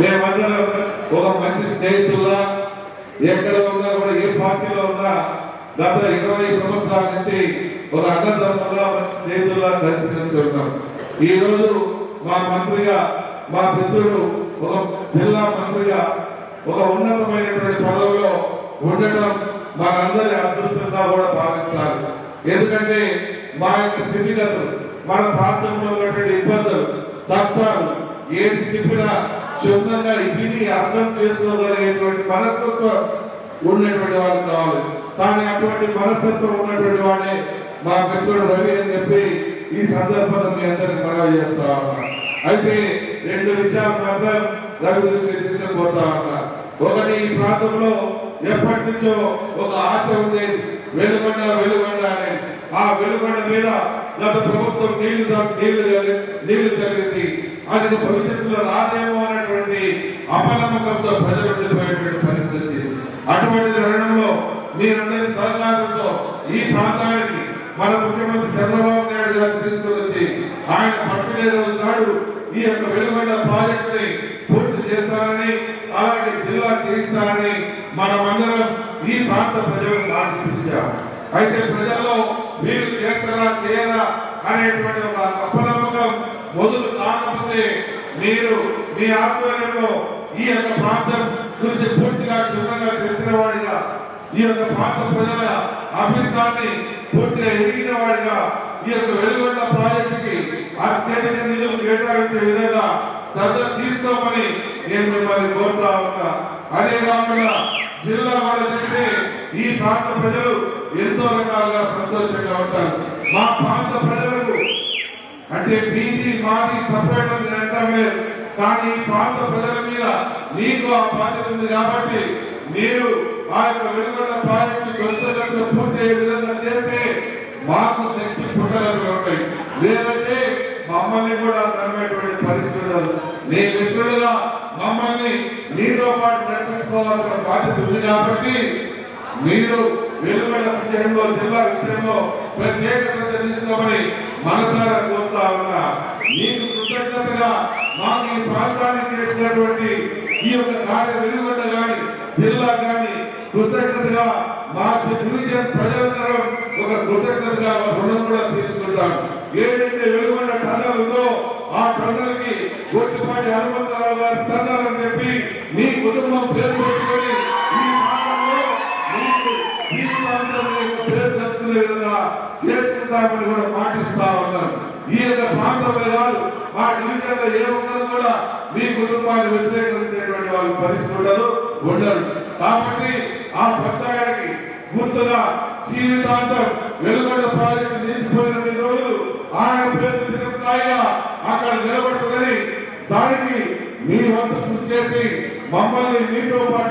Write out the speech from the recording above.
మేమందరం ఒక మంచి స్నేహితుల్లా ఎక్కడ ఉన్నా కూడా ఏ పార్టీలో ఉన్నా గత ఇరవై సంవత్సరాల నుంచి ఒక అన్నదమ్ములా మంచి స్నేహితుల్లా కలిసి కలిసి ఈ రోజు మా మంత్రిగా మా మిత్రుడు ఒక జిల్లా మంత్రిగా ఒక ఉన్నతమైనటువంటి పదవిలో ఉండటం మనందరి అదృష్టంగా కూడా భావించాలి. ఎందుకంటే మా యొక్క స్థితిగతులు మన ప్రాంతంలో ఉన్నటువంటి ఇబ్బందులు కష్టాలు ఏది చెప్పినా క్షుణ్ణంగా విని అర్థం చేసుకోగలిగేటువంటి మనస్తత్వం ఉన్నటువంటి వాళ్ళు కావాలి. కానీ అటువంటి మనస్తత్వం ఉన్నటువంటి వాడే మా మిత్రుడు రవి అని చెప్పి ఈ సందర్భంలో మీ అందరికి మనవి చేస్తా ఉన్నా. అయితే రెండు విషయాలు మాత్రం రవి దృష్టికి తీసుకుపోతా ఉన్నా. ఒకటి ఈ ప్రాంతంలో ఎప్పటి నుంచో ఒక ఆశ ఉండేది. వెలుగొండ వెలుగొండ అని. ఆ వెలుగొండ మీద గత ప్రభుత్వం నీళ్ళు నీళ్ళు నీళ్ళు తగ్గింది అది భవిష్యత్తులో రాదేమో అనేటువంటి అపనమ్మకంతో ప్రజలు ఉండిపోయేటువంటి పరిస్థితి వచ్చింది. అటువంటి తరుణంలో మీరందరి సహకారంతో ఈ ప్రాంతానికి మన ముఖ్యమంత్రి చంద్రబాబు నాయుడు గారు తీసుకొని వచ్చి ఆయన పట్టుడే రోజు నాడు ఈ యొక్క వెలుగొండ ప్రాజెక్టుని పూర్తి చేస్తారని అలాగే జిల్లా తీరుస్తారని మనమందరం ఈ ప్రాంత ప్రజలకు మాటిపించాం అయితే ప్రజల్లో మీరు చేస్తారా చేయరా అనేటువంటి ఒక అపనమ్మకం మొదలు మీరు మీ ఆధ్వర్యంలో ఈ యొక్క ప్రాంతం గురించి పూర్తిగా క్షుణ్ణంగా తెలిసిన వాడిగా ఈ యొక్క ప్రాంత ప్రజల అభిష్టాన్ని పూర్తిగా ఎదిగిన వాడిగా ఈ యొక్క వెలుగొండ ప్రాజెక్టుకి అత్యధిక నిధులు కేటాయించే విధంగా శ్రద్ధ తీసుకోమని నేను మిమ్మల్ని కోరుతా ఉన్నా అదే కాకుండా జిల్లా కూడా చేస్తే ఈ ప్రాంత ప్రజలు ఎంతో రకాలుగా సంతోషంగా ఉంటారు. మా ప్రాంత ప్రజలకు అంటే మీది మాది సపరేట్ అని అంటాం లేదు కానీ ప్రాంత ప్రజల మీద మీకు ఆ బాధ్యత ఉంది కాబట్టి మీరు ఆ యొక్క వెలుగొండ ప్రాజెక్టు గొంతుగట్లు పూర్తి అయ్యే విధంగా చేస్తే మాకు నెక్స్ట్ పుట్టగలు ఉంటాయి లేదంటే మమ్మల్ని కూడా నమ్మేటువంటి పరిస్థితి ఉండదు. నీ మిత్రులుగా మమ్మల్ని నీతో పాటు నడిపించుకోవాల్సిన బాధ్యత ఉంది కాబట్టి మీరు వెలువడ విషయంలో జిల్లా విషయంలో ప్రత్యేక శ్రద్ధ తీసుకోమని మనసారా కోరుతా ఉన్నా నీకు కృతజ్ఞతగా మాకు ఈ ప్రాంతానికి చేసినటువంటి ఈ యొక్క కార్య వెలుగొండ గాని జిల్లా గాని కృతజ్ఞతగా మా డివిజన్ ప్రజలందరం ఒక కృతజ్ఞతగా రుణం కూడా తీర్చుకుంటాం ఏదైతే వెలుగొండ టన్నల్ ఉందో ఆ టన్నల్కి గొట్టిపాటి హనుమంతరావు గారి టన్నల్ అని చెప్పి మీ కుటుంబం పేరు పేరు విధంగా చేసుకుంటామని కూడా పాటిస్తా ఉన్నారు. ఈ యొక్క ప్రాంతంలో కాదు మా డివిజన్లో ఏ ఒక్కరు కూడా మీ కుటుంబాన్ని వ్యతిరేకించేటువంటి వాళ్ళ పరిస్థితి ఉండదు ఉండరు. కాబట్టి ఆ పెద్దాయనకి గుర్తుగా జీవితాంతం వెలుగొండ ప్రాజెక్టు నిలిచిపోయిన రోజులు ఆయన పేరు చిరస్థాయిగా అక్కడ నిలబడుతుందని దానికి మీ వంతు కృషి చేసి మమ్మల్ని మీతో పాటు